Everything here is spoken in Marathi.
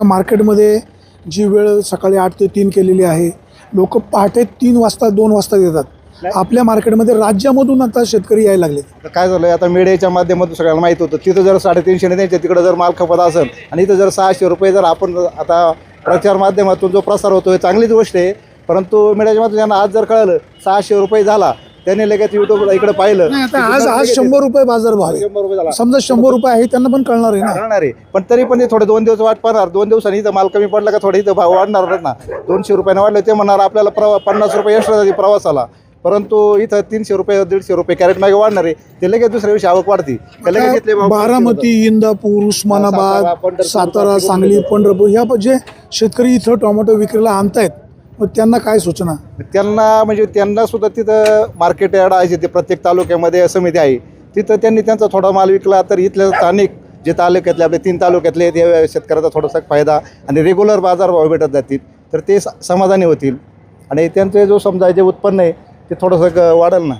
मार्केटमध्ये जी वेळ सकाळी आठ ते तीन केलेली आहे लोक पहाटे तीन वाजता दोन वाजता येतात. आपल्या मार्केटमध्ये राज्यामधून आता शेतकरी यायला लागले. तर काय झालं आता मीडियाच्या माध्यमातून सगळ्याला माहीत होतं तिथं जर साडेतीनशे द्यायचे तिकडं जर माल खपत असेल आणि इथं जर सहाशे रुपये जर आपण आता प्रचार माध्यमातून जो प्रसार होतो हे चांगलीच गोष्ट आहे. परंतु मीडियाच्या माध्यमातून त्यांना आज जर कळलं सहाशे रुपये झाला त्यांनी लगेच युट्यूबला इकडे पाहिलं. नाही आता आज आज शंभर रुपये बाजार भाव शंभर रुपये झाला. आहे समजा शंभर रुपये आहे त्यांना पण कळणार आहे ना. राहणार आहे. पण तरी पण ते थोडे दोन दिवस वाट पाहणार. दोन दिवसांनी इथं माल कमी पडला का थोडं इथं भाव वाढणार ना. दोनशे रुपयाने वाढलं ते म्हणणार आपल्याला प्रवा पन्नास रुपये एक्स्ट्रा जाते प्रवासाला. परंतु इथं तीनशे रुपये दीडशे रुपये कॅरेट मागे वाढणार आहे. ते लगेच दुसऱ्या दिवशी आवक वाढती. लगेच भाव बारामती इंदापूर उस्मानाबाद सातारा सांगली पंढरपूर ह्या जे शेतकरी इथं टोमॅटो विक्रीला आणतायत मग त्यांना काय सूचना? त्यांना म्हणजे त्यांना सुद्धा तिथं मार्केट यार्ड आहे ते प्रत्येक तालुक्यामध्ये समिती म्हणजे आहे. तिथं त्यांनी त्यांचा थोडा माल विकला तर इथल्या स्थानिक जे तालुक्यातले आपले तीन तालुक्यातले त्या शेतकऱ्याचा थोडासा फायदा आणि रेग्युलर बाजारभाव भेटत जातील तर ते समाधानी होतील. आणि त्यांचे जो समजा जे उत्पन्न आहे ते थोडंसं ग- वाढेल ना.